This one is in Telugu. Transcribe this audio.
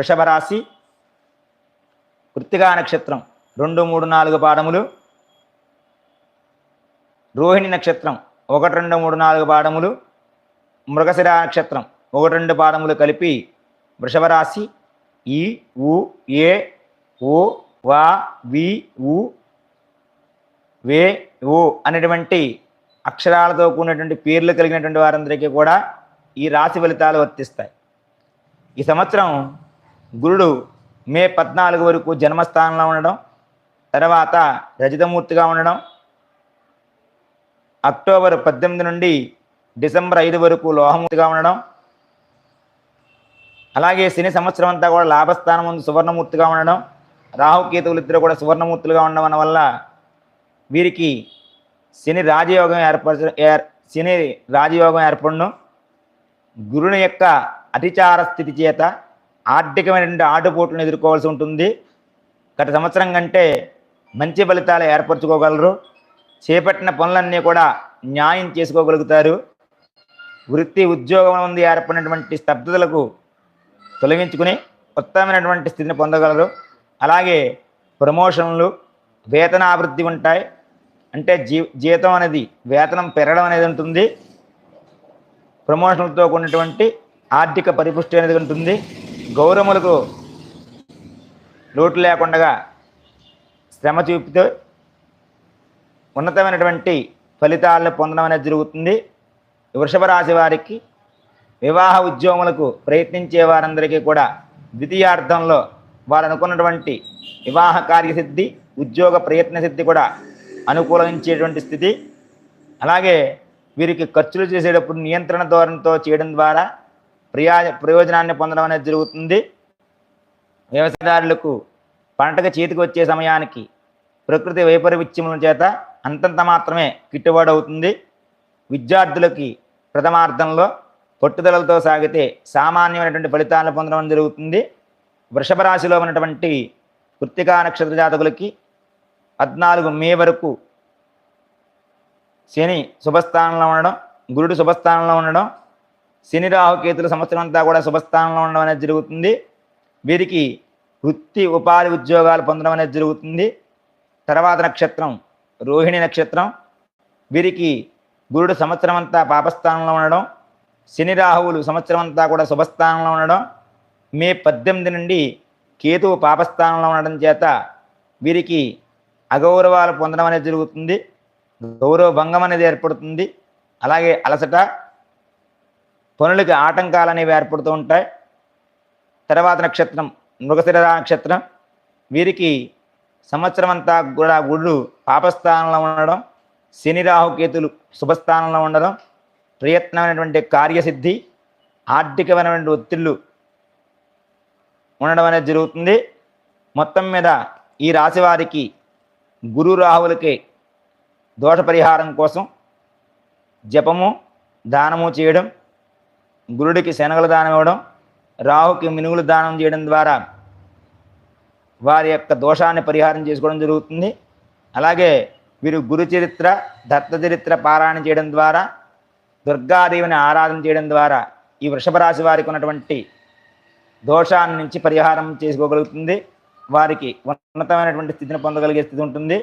వృషభరాశి కృత్తికా నక్షత్రం రెండు మూడు నాలుగు పాడములు రోహిణి నక్షత్రం ఒకటి రెండు మూడు నాలుగు పాడములు మృగశిర నక్షత్రం ఒకటి రెండు పాడములు కలిపి వృషభరాశి ఈ ఉ ఏ ఓ వా వి ఉ వే ఓ అనేటువంటి అక్షరాలతో కూడినటువంటి పేర్లు కలిగినటువంటి వారందరికీ కూడా ఈ రాశి ఫలితాలు వర్తిస్తాయి. ఈ సంవత్సరం గురుడు మే పద్నాలుగు వరకు జన్మస్థానంలో ఉండడం తర్వాత రజితమూర్తిగా ఉండడం అక్టోబర్ పద్దెనిమిది నుండి డిసెంబర్ ఐదు వరకు లోహమూర్తిగా ఉండడం అలాగే శని సంవత్సరం అంతా కూడా లాభస్థానం ముందు సువర్ణమూర్తిగా ఉండడం రాహుకేతువులు ఇద్దరు కూడా సువర్ణమూర్తులుగా ఉండడం వల్ల వీరికి శని రాజయోగం ఏర్పరచ ఏర్ శని రాజయోగం ఏర్పడను. గురుని యొక్క అతిచార స్థితి చేత ఆర్థికమైనటువంటి ఆటుపోట్లను ఎదుర్కోవాల్సి ఉంటుంది. గత సంవత్సరం కంటే మంచి ఫలితాలు ఏర్పరచుకోగలరు. చేపట్టిన పనులన్నీ కూడా న్యాయం చేసుకోగలుగుతారు. వృత్తి ఉద్యోగం ఉంది ఏర్పడినటువంటి స్తబ్దతలకు తొలగించుకుని ఉత్తమమైనటువంటి స్థితిని పొందగలరు. అలాగే ప్రమోషన్లు వేతనాభివృద్ధి ఉంటాయి. అంటే జీ జీతం అనేది వేతనం పెరగడం అనేది ఉంటుంది. ప్రమోషన్లతో కూడినటువంటి ఆర్థిక పరిపుష్టి అనేది ఉంటుంది. గౌరవములకు లోటు లేకుండా శ్రమ చూపితే ఉన్నతమైనటువంటి ఫలితాలను పొందడం అనేది జరుగుతుంది. వృషభ రాశి వారికి వివాహ ఉద్యోగములకు ప్రయత్నించే వారందరికీ కూడా ద్వితీయార్థంలో వారు అనుకున్నటువంటి వివాహ కార్యసిద్ధి ఉద్యోగ ప్రయత్న సిద్ధి కూడా అనుకూలించేటువంటి స్థితి. అలాగే వీరికి ఖర్చులు చేసేటప్పుడు నియంత్రణ ధోరణితో చేయడం ద్వారా ప్రయా ప్రయోజనాన్ని పొందడం అనేది జరుగుతుంది. వ్యవసాయదారులకు పంటకు చేతికి వచ్చే సమయానికి ప్రకృతి వైపరీత్యముల చేత అంతంత మాత్రమే గిట్టుబాటు అవుతుంది. విద్యార్థులకి ప్రథమార్థంలో పట్టుదలతో సాగితే సామాన్యమైనటువంటి ఫలితాలను పొందడం జరుగుతుంది. వృషభ రాశిలో ఉన్నటువంటి కృత్తికా నక్షత్ర జాతకులకి పద్నాలుగు మే వరకు శని శుభస్థానంలో ఉండడం గురుడు శుభస్థానంలో ఉండడం శని రాహుకేతులు సంవత్సరం అంతా కూడా శుభస్థానంలో ఉండడం అనేది జరుగుతుంది. వీరికి వృత్తి ఉపాధి ఉద్యోగాలు పొందడం అనేది జరుగుతుంది. తర్వాత నక్షత్రం రోహిణి నక్షత్రం. వీరికి గురుడు సంవత్సరం అంతా పాపస్థానంలో ఉండడం శని రాహువులు సంవత్సరం అంతా కూడా శుభస్థానంలో ఉండడం మే పద్దెనిమిది నుండి కేతువు పాపస్థానంలో ఉండడం చేత వీరికి అగౌరవాలు పొందడం అనేది జరుగుతుంది. గౌరవ భంగం అనేది ఏర్పడుతుంది. అలాగే అలసట పనులకి ఆటంకాలు అనేవి ఏర్పడుతూ ఉంటాయి. తర్వాత నక్షత్రం మృగశిర నక్షత్రం. వీరికి సంవత్సరం అంతా కూడా గుడు పాపస్థానంలో ఉండడం శని రాహుకేతులు శుభస్థానంలో ఉండడం ప్రయత్నమైనటువంటి కార్యసిద్ధి ఆర్థికమైనటువంటి ఒత్తిళ్ళు ఉండడం అనేది జరుగుతుంది. మొత్తం మీద ఈ రాశి వారికి గురు రాహులకి దోష పరిహారం కోసం జపము దానము చేయడం గురుడికి శనగలు దానం ఇవ్వడం రాహుకి మినుగులు దానం చేయడం ద్వారా వారి యొక్క దోషాన్ని పరిహారం చేసుకోవడం జరుగుతుంది. అలాగే వీరు గురు చరిత్ర దత్త చరిత్ర పారాయణ చేయడం ద్వారా దుర్గాదేవిని ఆరాధన చేయడం ద్వారా ఈ వృషభ రాశి వారికి ఉన్నటువంటి దోషాన్ని నుంచి పరిహారం చేసుకోగలుగుతుంది. వారికి ఉన్నతమైనటువంటి స్థితిని పొందగలిగే స్థితి ఉంటుంది.